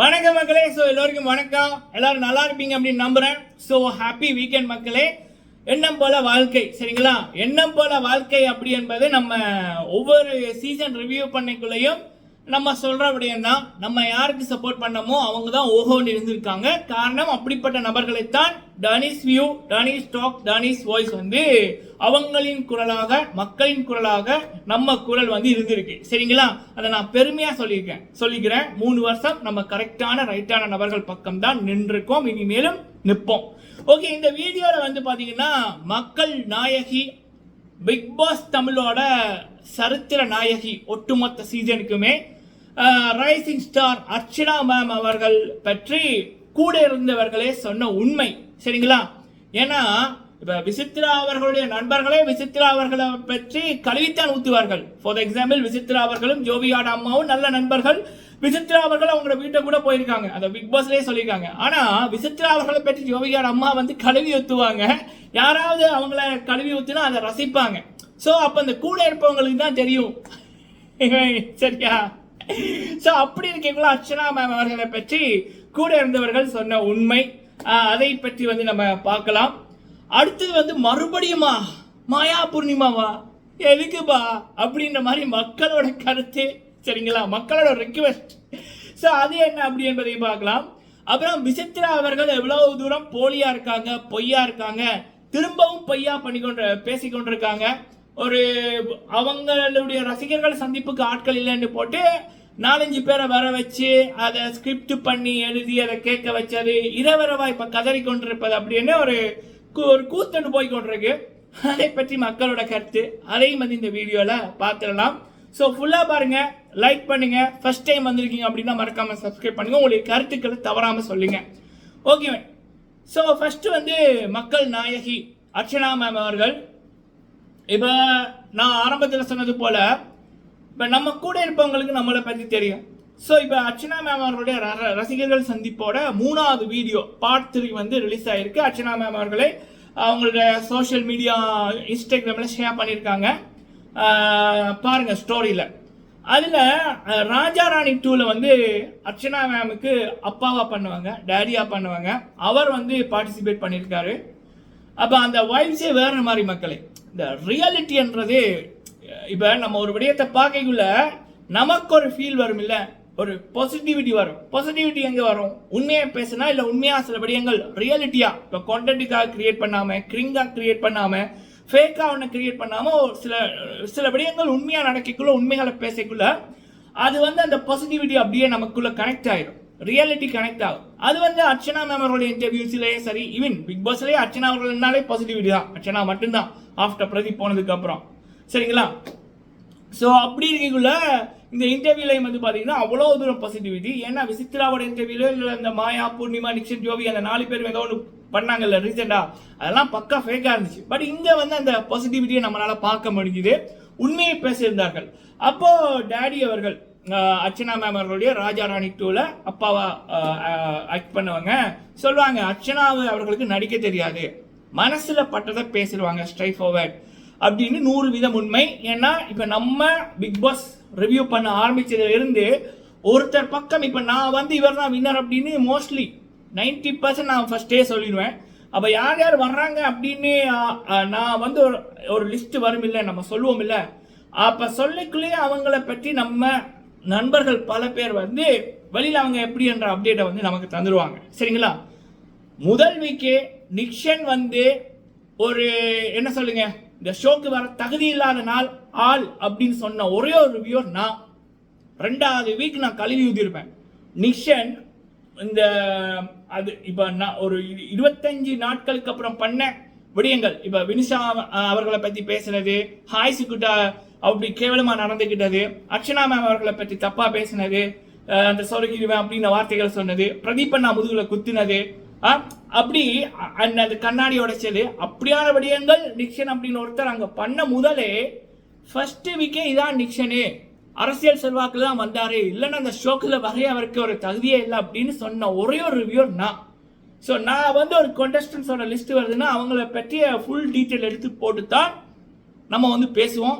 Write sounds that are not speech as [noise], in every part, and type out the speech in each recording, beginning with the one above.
வணக்கம் மக்களே. ஸோ எல்லோருக்கும் வணக்கம். எல்லாரும் நல்லா இருப்பீங்க அப்படின்னு நம்புறேன். ஸோ ஹாப்பி வீக்கெண்ட் மக்களே. எண்ணம் போல வாழ்க்கை சரிங்களா? எண்ணம் போல வாழ்க்கை அப்படி என்பது நம்ம ஒவ்வொரு சீசன் ரிவ்யூ பண்ணக்குள்ளேயும் நம்ம சொல்ற நம்ம யாருக்கு சப்போர்ட் பண்ணமோ அவங்க தான் ஓஹோன்னு இருந்திருக்காங்க. காரணம் அப்படிப்பட்ட நபர்களைத்தான் டனிஸ் வியூ டனிஸ் டாக் டனிஸ் வாய்ஸ் வந்து அவங்களின் குரலாக மக்களின் குரலாக நம்ம குரல் வந்து இருந்திருக்கு. சரிங்களா? அதை நான் பெருமையாக சொல்லியிருக்கேன். சொல்லிக்கிறேன். மூணு வருஷம் நம்ம கரெக்டான ரைட்டான நபர்கள் பக்கம் தான் நின்றுருக்கோம். இனிமேலும் நிற்போம். ஓகே இந்த வீடியோவில் வந்து பார்த்தீங்கன்னா மக்கள் நாயகி பிக் பாஸ் தமிழோட சரித்திர நாயகி ஒட்டுமொத்த சீசனுக்குமே ரைசிங் ஸ்டார் அர்ச்சனா மேம் அவர்கள் பற்றி கூட இருந்தவர்களே சொன்ன உண்மை. சரிங்களா? ஏன்னா இப்போ விசித்ரா அவர்களுடைய நண்பர்களே விசித்ரா அவர்களை பற்றி கழுவித்தான் ஊத்துவார்கள் ஃபார் எக்ஸாம்பிள் விசித்ரா அவர்களும் ஜோபியாட அம்மாவும் நல்ல நண்பர்கள். விசித்ரா அவர்கள் அவங்களோட வீட்டை கூட போயிருக்காங்க. அந்த பிக் பாஸ்லேயே சொல்லியிருக்காங்க. ஆனால் விசித்ரா அவர்களை பற்றி ஜோபியாட அம்மா வந்து கழுவி ஊற்றுவாங்க யாராவது அவங்கள கழுவி ஊற்றினா அதை ரசிப்பாங்க. ஸோ அப்போ அந்த கூட இருப்பவங்களுக்கு தான் தெரியும். [laughs] சரியா? ஸோ அப்படி இருக்கீங்களா அர்ச்சனா மேம் அவர்களை பற்றி கூட இருந்தவர்கள் சொன்ன உண்மை அதை பற்றி வந்து நம்ம பார்க்கலாம். அடுத்தது வந்து மறுபடியுமா மாயா பூர்ணிமாவா? எதுக்குப்பா? அப்படின்ற மாதிரி மக்களோட கருத்து சரிங்களா? மக்களோட ரிக்வெஸ்ட் ஸோ அது என்ன அப்படி என்பதையும் பார்க்கலாம். அப்புறம் விசித்ரா அவர்கள் எவ்வளவு தூரம் போலியா இருக்காங்க பொய்யா இருக்காங்க திரும்பவும் பொய்யா பண்ணி கொண்டு பேசிக்கொண்டிருக்காங்க. ஒரு அவங்களுடைய ரசிகர்கள் சந்திப்புக்கு ஆட்கள் இல்லைன்னு போட்டு நாலஞ்சு பேரை வர வச்சு அதை ஸ்கிரிப்ட் பண்ணி எழுதி அதை கேட்க வச்சது இரவரவா இப்போ கதறி கொண்டிருப்பது அப்படின்னு ஒரு கூ- ஒரு கூத்தண்டு போய் கொண்டிருக்கு அதை பற்றி மக்களோட கருத்து அதையும் வந்து இந்த வீடியோவில் பார்த்துடலாம். ஸோ ஃபுல்லாக பாருங்கள் லைக் பண்ணுங்கள் ஃபஸ்ட் டைம் வந்திருக்கீங்க அப்படின்னா மறக்காமல் சப்ஸ்கிரைப் பண்ணுங்கள் உங்களுடைய கருத்துக்களை தவறாமல் சொல்லுங்கள் ஓகே ஸோ ஃபஸ்ட்டு வந்து மக்கள் நாயகி அர்ச்சனா மேம் அவர்கள். இப்போ நான் ஆரம்பத்தில் சொன்னது போல் இப்போ நம்ம கூட இருப்பவங்களுக்கு நம்மளை பற்றி தெரியும். ஸோ இப்போ அர்ச்சனா மேம் அவர்களுடைய ர- ரசிகர்கள் சந்திப்போட மூணாவது வீடியோ பார்ட் த்ரீ வந்து ரிலீஸ் ஆகிருக்கு அர்ச்சனா மேம் அவர்களை அவங்களுடைய சோஷியல் மீடியா இன்ஸ்டாகிராமில் ஷேர் பண்ணியிருக்காங்க. பாருங்கள் ஸ்டோரியில் அதில் ராஜா ராணி டூவில் வந்து அர்ச்சனா மேமுக்கு அப்பாவாக பண்ணுவாங்க டேடியாக பண்ணுவாங்க. அவர் வந்து பார்ட்டிசிபேட் பண்ணியிருக்காரு. அப்போ அந்த வைப்ஸே வேறு மாதிரி மக்களே. இந்த ரியாலிட்டின்றது இப்போ நம்ம ஒரு விடயத்தை பார்க்கக்குள்ள நமக்கு ஒரு ஃபீல் வரும் இல்லை ஒரு பாசிட்டிவிட்டி வரும். பாசிட்டிவிட்டி எங்கே வரும்? உண்மையாக பேசினா இல்லை உண்மையாக சில விடயங்கள் ரியாலிட்டியா இப்போ கான்டென்ட்டுக்காக கிரியேட் பண்ணாமல் க்ரிங்காக கிரியேட் பண்ணாமல் ஃபேக்காக ஒன்று கிரியேட் பண்ணாமல் ஒரு சில சில விடயங்கள் உண்மையாக நடக்கக்குள்ள உண்மைகளை பேசக்குள்ள அது வந்து அந்த பாசிட்டிவிட்டி அப்படியே நமக்குள்ளே கனெக்ட் ஆகிடும் ரியாலிட்டி கனெக்ட் ஆகும். அது வந்து அர்ச்சனா மேம் அவர்களுடைய இன்டர்வியூஸ்லயே சரி ஈவன் பிக் பாஸ்லயே அர்ச்சனா அவர்கள்னாலே பாசிட்டிவிட்டி தான். அர்ச்சனா மட்டும்தான். ஆஃப்டர் பிரதீப் போனதுக்கு அப்புறம். சரிங்களா? ஸோ அப்படி இருக்கக்குள்ள இந்த இன்டர்வியூலையும் வந்து பார்த்தீங்கன்னா அவ்வளோ தூரம் பாசிட்டிவிட்டி ஏன்னா விசித்ராவோட இன்டர்வியூல இல்லை இந்த மாயா பூர்ணிமா நிக்ஷன் ஜோவி அந்த நாலு பேர் ஏதோ ஒன்று பண்ணாங்கல்ல ரீசெண்டாக அதெல்லாம் பக்கா ஃபேக்காக இருந்துச்சு. பட் இங்கே வந்து அந்த பாசிட்டிவிட்டியை நம்மளால் பார்க்க முடிஞ்சுது. உண்மையை பேசியிருந்தார்கள். அப்போது டேடி அவர்கள் அர்ச்சனா மேம் அவர்களுடைய ராஜா ராணி டூவில் அப்பாவா ஆக்ட் பண்ணுவாங்க. சொல்லுவாங்க அர்ச்சனாவு அவர்களுக்கு நடிக்க தெரியாது. மனசில் பட்டதை பேசிடுவாங்க ஸ்ட்ரைட் ஃபார்வர்ட் அப்படின்னு நூறு வீதம் உண்மை. ஏன்னா இப்போ நம்ம பிக் பாஸ் ரிவ்யூ பண்ண ஆரம்பித்ததுலேருந்து ஒருத்தர் பக்கம் இப்போ நான் வந்து இவர் தான் வின்னர் அப்படின்னு மோஸ்ட்லி 90% பர்சன்ட் நான் ஃபஸ்ட்டே சொல்லிடுவேன். அப்போ யார் யார் வர்றாங்க அப்படின்னு நான் வந்து ஒரு ஒரு லிஸ்ட் வரும் இல்லை நம்ம சொல்லுவோம் இல்லை அப்போ சொல்லிக்குள்ளேயே அவங்கள பற்றி நம்ம நண்பர்கள் பல பேர் வந்து வெளியில் அவங்க எப்படி என்ற அப்டேட்டை வந்து நமக்கு தந்துடுவாங்க சரிங்களா? முதல் வீக்கே நிக்ஷன் வந்து ஒரு என்ன சொல்லுங்க? இந்த ஷோக்கு வர தகுதி இல்லாத நாள் ஆள் அப்படின்னு சொன்ன ஒரே ஒரு வியூர் நான். ரெண்டாவது வீக் நான் கழுவி ஊதிருப்பேன். நிக்ஷன் இந்த அது இப்போ நான் ஒரு இருபத்தஞ்சு நாட்களுக்கு அப்புறம் பண்ண விடயங்கள். இப்போ வினிஷா அவர்களை பற்றி பேசுனது ஹாய் சுக்குட்டா அப்படி கேவலமாக நடந்துக்கிட்டது அர்ச்சனா மேம் அவர்களை பற்றி தப்பாக பேசினது அந்த அந்த சொருகிடுவேன் அப்படின்ற வார்த்தைகள் சொன்னது பிரதீபண்ணா முதுகுல குத்துனது குத்தினது அப்படி அந்த அந்த கண்ணாடி உடைச்சது அப்படியான விடயங்கள் நிக்ஷன் அப்படின்னு ஒருத்தர் அங்கே பண்ண முதலே ஃபர்ஸ்ட் வீக்கே இதான் நிக்ஷனு. அரசியல் செல்வாக்கில் தான் வந்தாரு. இல்லைன்னா அந்த ஷோக்கில் வரைய அவருக்கு ஒரு தகுதியே இல்லை அப்படின்னு சொன்ன ஒரே ஒரு ரிவ்யூர் நான். ஸோ நான் வந்து ஒரு கொண்டஸ்டன்ஸோட லிஸ்ட் வருதுன்னா அவங்கள பற்றிய ஃபுல் டீட்டெயில் எடுத்து போட்டு தான் நம்ம வந்து பேசுவோம்.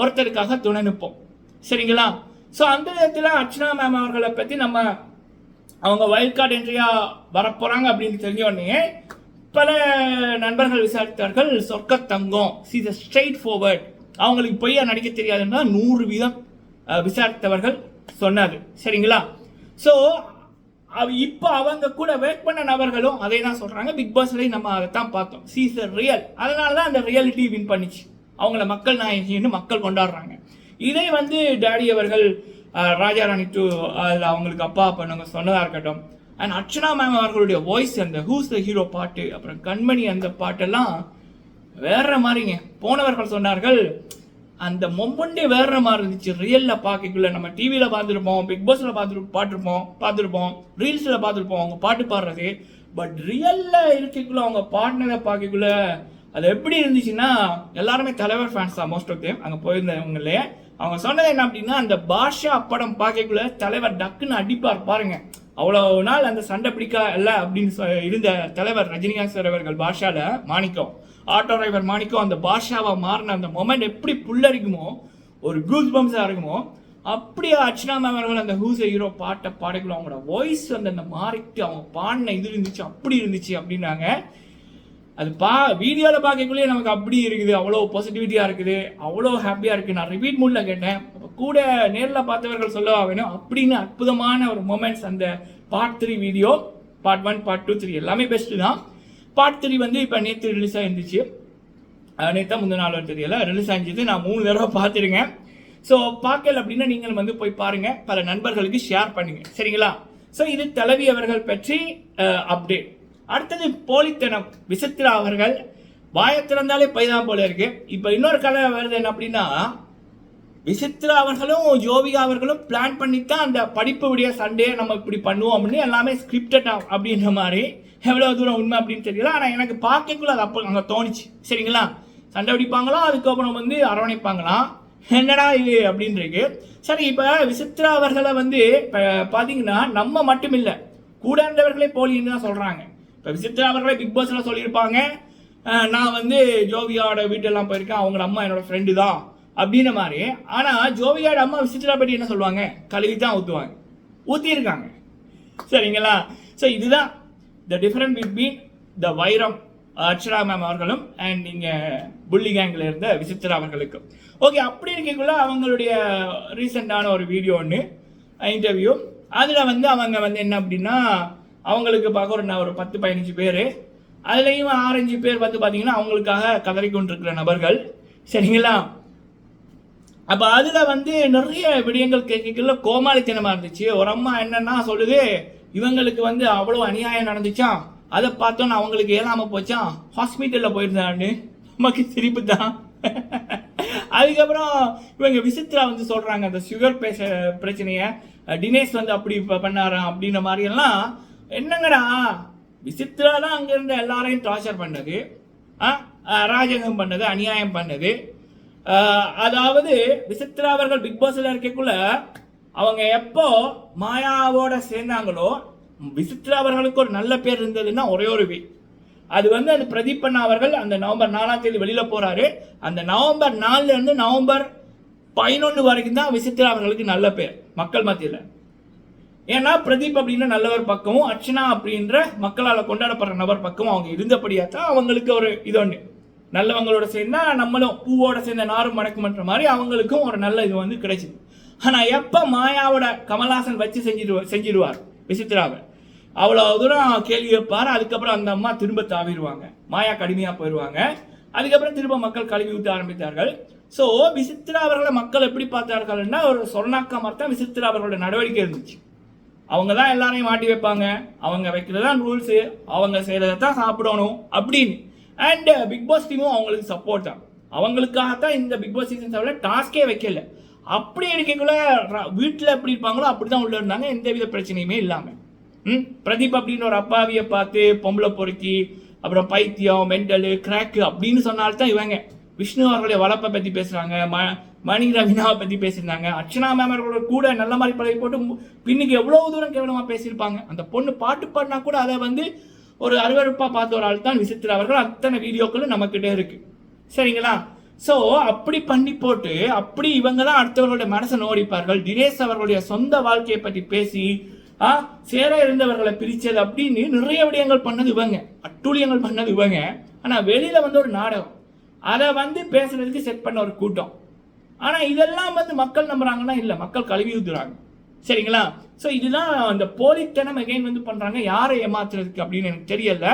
ஒருத்தருக்காக துணை நிற்போம். சரிங்களா? ஸோ அந்த விதத்தில் அர்ச்சனா மேம் அவர்களை பற்றி நம்ம அவங்க வைல்ட் கார்டு என்ட்ரியாக வரப்போகிறாங்க அப்படின்னு தெரிஞ்ச உடனே பல நண்பர்கள் விசாரித்தார்கள் சொர்க்க தங்கம் சி த ஸ்ட்ரெயிட் ஃபார்வர்ட் அவங்களுக்கு பொய்யா நடிக்க தெரியாதுன்னா நூறு வீதம் விசாரித்தவர்கள் சொன்னாது சரிங்களா? ஸோ இப்போ அவங்க கூட ஒர்க் பண்ண நபர்களும் அதை தான் சொல்கிறாங்க பிக் பாஸ்லேயும் நம்ம அதை தான் பார்த்தோம். சீஸ் ரியல் அதனால தான் அந்த ரியாலிட்டி வின் பண்ணிச்சு. அவங்கள மக்கள் நாயகின்னு மக்கள் கொண்டாடுறாங்க. இதை வந்து டேடி அவர்கள் ராஜா ராணி டூ அதில் அவங்களுக்கு அப்பா பண்ணவங்க சொன்னதாக இருக்கட்டும். அண்ட் அர்ச்சனா மேம் அவர்களுடைய வாய்ஸ் அந்த ஹூஸ் த ஹீரோ பாட்டு அப்புறம் கண்மணி அந்த பாட்டெல்லாம் வேற மாதிரிங்க. போனவர்கள் சொன்னார்கள் அந்த மொம்பண்டே வேற மாதிரி இருந்துச்சு. ரியல்ல பார்க்கக்குள்ள நம்ம டிவியில் பார்த்துருப்போம் பிக் பாஸ்ல பார்த்துட்டு பாட்டிருப்போம் பார்த்துருப்போம் ரீல்ஸில் பார்த்துருப்போம் அவங்க பாட்டு பாடுறது. பட் ரியல்ல இருக்கக்குள்ள அவங்க பாடினதை பார்க்கக்குள்ள அது எப்படி இருந்துச்சுன்னா எல்லாருமே தலைவர் ஃபேன்ஸ் தான். மோஸ்ட் ஆஃப் தேம் அங்கே போயிருந்தவங்களே அவங்க சொன்னது என்ன அப்படின்னா அந்த பாஷா படம் பார்க்கக்குள்ள தலைவர் டக்குன்னு அடிப்பார் பாருங்க. அவ்வளோ நாள் அந்த சண்டை பிடிக்கா இல்லை அப்படின்னு சொ- இருந்த தலைவர் ரஜினிகாந்த் சார் அவர்கள் பாஷாவில் மாணிக்கம். ஆட்டோ டிரைவர் மாணிக்கம் அந்த பாஷாவை மாறின அந்த மொமெண்ட் எப்படி புல்லரிக்குமோ ஒரு கூஸ் பம்ஸாக இருக்குமோ அப்படியே அர்ச்சனா மேம் அவர்கள் அந்த ஹூஸ் ஹீரோ பாட்டை பாடக்குள்ள அவங்களோட வாய்ஸ் வந்து அந்த மாறிட்டு அவங்க பாடின இது இருந்துச்சு அப்படி இருந்துச்சு அப்படின்னாங்க. அது பா வீடியோவில் பார்க்கக்குள்ளேயே நமக்கு அப்படி இருக்குது அவ்வளோ பாசிட்டிவிட்டியாக இருக்குது அவ்வளோ ஹாப்பியாக இருக்குது. நான் ரிப்பீட் மூடில் கேட்டேன். கூட நேரில் பார்த்தவர்கள் சொல்ல வேணும்? அப்படின்னு அற்புதமான ஒரு மூமெண்ட்ஸ் அந்த part three video part one part two three எல்லாமே பெஸ்ட்டு தான். பார்ட் த்ரீ வந்து இப்போ நேற்று ரிலீஸ் ஆகிருந்துச்சு நேற்று முந்தின நாள் வரை தெரியல ரிலீஸ் ஆயிருந்தது நான் மூணு தடவை பார்த்துருங்க ஸோ பார்க்கல அப்படின்னா நீங்கள் வந்து போய் பாருங்கள் பல நண்பர்களுக்கு ஷேர் பண்ணுங்கள் சரிங்களா? ஸோ இது தலைவி அவர்கள் பற்றி அப்டேட் அடுத்தது போலித்தனம். விசித்ரா அவர்கள். வாயை திறந்தாலே பைதான் போல இருக்கு. இப்போ இன்னொரு கதை வருது என்ன அப்படின்னா விசித்ரா அவர்களும் ஜோவிகா அவர்களும் பிளான் பண்ணி தான் அந்த படிப்பு விடிய சண்டே நம்ம இப்படி பண்ணுவோம் அப்படின்னு எல்லாமே ஸ்கிரிப்டட் அப்படின்ற மாதிரி. எவ்வளோ தூரம் உண்மை அப்படின்னு தெரியல. ஆனால் எனக்கு பார்க்கக்குள்ள அது அப்போ அங்கே தோணுச்சு. சரிங்களா? சண்டை பிடிப்பாங்களா? அதுக்கப்புறம் வந்து அரவணைப்பாங்களாம் என்னடா இது அப்படின்றது சரி இப்போ விசித்ரா அவர்களை வந்து இப்போ பார்த்தீங்கன்னா நம்ம மட்டும் இல்லை கூட இருந்தவர்களே போலின்னு தான் சொல்கிறாங்க இப்போ விசித்ரா அவர்களே பிக் பாஸில் சொல்லியிருப்பாங்க. நான் வந்து ஜோவியாவோட வீட்டெல்லாம் போயிருக்கேன். அவங்களோட அம்மா என்னோட ஃப்ரெண்டு தான் அப்படின்ற மாதிரி. ஆனால் ஜோவியாவோட அம்மா விசித்ரா பற்றி என்ன சொல்லுவாங்க? கழுவி தான் ஊற்றுவாங்க ஊற்றியிருக்காங்க சரிங்களா? ஸோ இதுதான் த டிஃப்ரெண்ட் பிட்வீன் த வைரம் அர்ச்சனா மேம் அவர்களும் அண்ட் நீங்கள் புள்ளி கேங்கில் இருந்த விசித்ரா அவர்களுக்கும் ஓகே அப்படி இருக்கக்குள்ள அவங்களுடைய ரீசெண்டான ஒரு வீடியோ ஒன்று இன்டர்வியூ அதில் வந்து அவங்க வந்து என்ன அப்படின்னா அவங்களுக்கு பார்க்க ஒரு ஒரு பத்து பதினஞ்சு பேர். அதுலேயும் ஆறஞ்சு பேர் வந்து பார்த்தீங்கன்னா அவங்களுக்காக கதறி கொண்டிருக்கிற நபர்கள். சரிங்களா? அப்போ அதில் வந்து நிறைய விடயங்கள் கேட்கல கோமாளித்தனமாக இருந்துச்சு. ஒரு அம்மா என்னென்னா சொல்லுது இவங்களுக்கு வந்து அவ்வளோ அநியாயம் நடந்துச்சான் அதை பார்த்தோன்னு அவங்களுக்கு ஏழாமல் போச்சான் ஹாஸ்பிட்டலில் போயிருந்தான்னு நமக்கு சிரிப்பு தான் அதுக்கப்புறம் இவங்க விசித்ரா வந்து சொல்கிறாங்க அந்த சுகர் பேச பிரச்சனையை. தினேஷ் வந்து அப்படி பண்ணாராம் அப்படின்ற மாதிரியெல்லாம் என்னங்கடா? விசித்ரா தான் அங்கேருந்து எல்லாரையும் டார்ச்சர் பண்ணது ஆ, ராஜகம் பண்ணது அநியாயம் பண்ணது. அதாவது விசித்ரா அவர்கள் பிக் பாஸ்ல இருக்கக்குள்ள அவங்க எப்போ மாயாவோட சேர்ந்தாங்களோ விசித்ரா அவர்களுக்கு ஒரு நல்ல பேர் இருந்ததுன்னா ஒரே ஒரு வே. அது வந்து அந்த பிரதீப் அண்ணா அவர்கள் அந்த நவம்பர் நாலாம் தேதி வெளியில போறாரு. அந்த நவம்பர் நாலுல இருந்து நவம்பர் பதினொன்று வரைக்கும் தான் விசித்ரா அவர்களுக்கு நல்ல பேர் மக்கள் மத்தியில். ஏன்னா பிரதீப் அப்படின்ற நல்லவர் பக்கமும் அர்ச்சனா அப்படின்ற மக்களால் கொண்டாடப்படுற நபர் பக்கமும் அவங்க இருந்தபடியா தான் அவங்களுக்கு ஒரு இது ஒன்று நல்லவங்களோட சேர்ந்தா நம்மளும் பூவோட சேர்ந்த நாரும் மணக்குமன்ற மாதிரி அவங்களுக்கும் ஒரு நல்ல இது வந்து கிடைச்சிது. ஆனால் எப்போ மாயாவோட கமலாசன் வச்சு செஞ்சிடுவார் செஞ்சிடுவார் விசித்ராவை அவ்வளோ தூரம் கேள்வி வைப்பார் அதுக்கப்புறம் அந்த அம்மா திரும்ப தாவிடுவாங்க மாயா கடுமையாக போயிடுவாங்க அதுக்கப்புறம் திரும்ப மக்கள் கழுவி ஊற்ற ஆரம்பித்தார்கள். ஸோ விசித்ரா அவர்களை மக்கள் எப்படி பார்த்தார்கள்னா ஒரு சொர்ணாக்கா மாதிரி தான் விசித்ரா அவர்களோட நடவடிக்கை இருந்துச்சு. அவங்க தான் எல்லாரையும் மாட்டி வைப்பாங்க. அவங்க வைக்கிறது தான் ரூல்ஸு அவங்க செய்கிறத தான் சாப்பிடணும் அப்படின்னு. அண்ட் பிக் பாஸ் டீமும் அவங்களுக்கு சப்போர்ட் தான். அவங்களுக்காகத்தான் இந்த பிக் பாஸ் சீசன் செவனில் டாஸ்கே வைக்கல. அப்படி இருக்கக்குள்ள வீட்டில் எப்படி இருப்பாங்களோ அப்படி தான் உள்ள இருந்தாங்க. எந்த வித பிரச்சனையுமே இல்லாமல் ம்? பிரதீப் அப்படின்னு ஒரு அப்பாவியை பார்த்து பொம்பளை பொறுக்கி அப்புறம் பைத்தியம் மெண்டலு கிராக்கு அப்படின்னு சொன்னால்தான் இவங்க. விஷ்ணு அவர்களுடைய வளர்ப்பை பற்றி பேசுகிறாங்க ம மணி ரவினாவை பற்றி பேசியிருந்தாங்க. அர்ச்சனா மேம் அவர்களோட கூட நல்ல மாதிரி பழகி போட்டு பின்னுக்கு எவ்வளோ தூரம் கேவலமாக பேசியிருப்பாங்க. அந்த பொண்ணு பாட்டு பாடினா கூட அதை வந்து ஒரு அருவருப்பாக பார்த்த ஒரு ஆள் தான் விசித்திர அவர்கள். அத்தனை வீடியோக்களும் நம்மக்கிட்டே இருக்குது சரிங்களா? ஸோ அப்படி பண்ணி போட்டு அப்படி இவங்க தான் அடுத்தவர்களுடைய மனசை நோடிப்பார்கள். தினேஷ் அவர்களுடைய சொந்த வாழ்க்கையை பற்றி பேசி ஆ சேர இருந்தவர்களை பிரித்தது அப்படின்னு நிறைய விடயங்கள் பண்ணது இவங்க. அட்டூழியங்கள் பண்ணது இவங்க. ஆனால் வெளியில் வந்து ஒரு நாடகம். அதை வந்து பேசுறதுக்கு செட் பண்ண ஒரு கூட்டம். ஆனால் இதெல்லாம் வந்து மக்கள் நம்புறாங்கன்னா இல்லை மக்கள் கழுவி ஊத்துறாங்க சரிங்களா? ஸோ இதுதான் அந்த போலித்தனம் எகைன் வந்து பண்ணுறாங்க யாரை ஏமாத்துறதுக்கு அப்படின்னு எனக்கு தெரியல.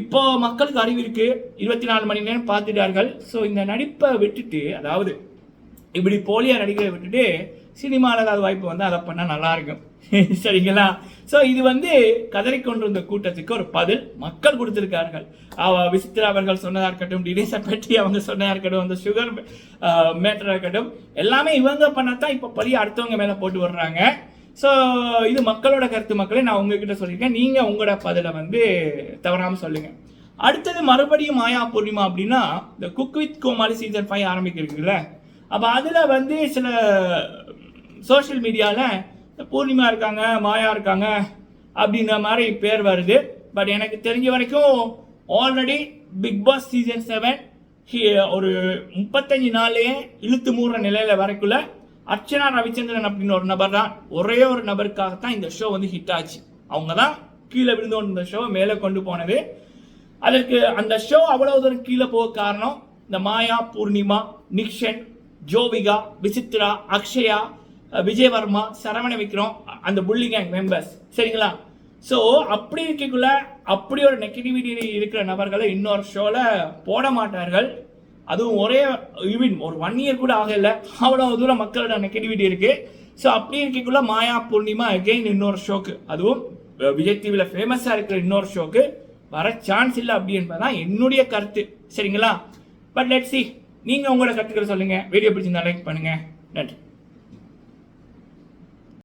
இப்போ மக்களுக்கு அறிவு இருக்கு. இருபத்தி நாலு மணி நேரம் பார்த்துட்டார்கள். ஸோ இந்த நடிப்பை விட்டுட்டு அதாவது இப்படி போலியாக நடிக்கிறத விட்டுட்டு சினிமாவில் ஏதாவது வாய்ப்பு வந்து அதை பண்ணால் நல்லாயிருக்கும். [laughs] சரிங்களா? ஸோ இது வந்து கதறிக்கொண்டிருந்த கூட்டத்துக்கு ஒரு பதில் மக்கள் கொடுத்துருக்கார்கள். அவ விசித்ரா அவர்கள் சொன்னதாக இருக்கட்டும் டினேஷை பற்றி அவங்க சொன்னதாக இருக்கட்டும் அந்த சுகர் மேட்டராக இருக்கட்டும் எல்லாமே இவங்க பண்ணத்தான் இப்போ பழி அடுத்தவங்க மேலே போட்டு வர்றாங்க. ஸோ இது மக்களோட கருத்து மக்களே நான் உங்ககிட்ட சொல்லியிருக்கேன். நீங்கள் உங்களோட பதிலை வந்து தவறாமல் சொல்லுங்கள் அடுத்தது மறுபடியும் மாயா பூர்ணிமா அப்படின்னா இந்த cook with Komali season five ஆரம்பிக்கிறதுல அப்போ அதில் வந்து சில சோஷியல் மீடியாவில் பூர்ணிமா இருக்காங்க மாயா இருக்காங்க அப்படின்ற மாதிரி பேர் வருது. பட் எனக்கு தெரிஞ்ச வரைக்கும் already Bigg Boss season seven ஒரு முப்பத்தஞ்சு நாள்லேயே இழுத்து மூடுற நிலையில் வரைக்குள்ள அர்ச்சனா ரவிச்சந்திரன் அப்படின்னு ஒரு நபர் தான். ஒரே ஒரு நபருக்காகத்தான் இந்த ஷோ வந்து ஹிட் ஆச்சு. அவங்க தான் கீழே விழுந்து கொண்டு இந்த ஷோ மேலே கொண்டு போனது. அதற்கு அந்த ஷோ அவ்வளவு தூரம் கீழே போக காரணம் இந்த மாயா பூர்ணிமா நிக்ஷன் ஜோவிகா விசித்ரா அக்ஷயா விஜயவர்மா சரவண விக்ரம் அந்த புள்ளி கேங் மெம்பர்ஸ் சரிங்களா? ஸோ அப்படி இருக்கக்குள்ள அப்படி ஒரு நெகட்டிவிட்டி இருக்கிற நபர்களை இன்னொரு ஷோவில் போட மாட்டார்கள். அதுவும் ஒரே ஈவின் ஒரு ஒன் இயர் கூட ஆகல. அவ்வளோ தூரம் மக்களோட நெகட்டிவிட்டி இருக்குது ஸோ அப்படி இருக்கக்குள்ள மாயா பூர்ணிமா அகெயின் இன்னொரு ஷோக்கு அதுவும் விஜய் டிவியில் ஃபேமஸாக இருக்கிற இன்னொரு ஷோக்கு வர சான்ஸ் இல்லை அப்படி என்பதுதான் என்னுடைய கருத்து. சரிங்களா? பட் லெட் சி நீங்கள் உங்களோட கருத்துக்களை சொல்லுங்கள் வீடியோ பிடிச்சிருந்தா லைக் பண்ணுங்கள் நன்றி.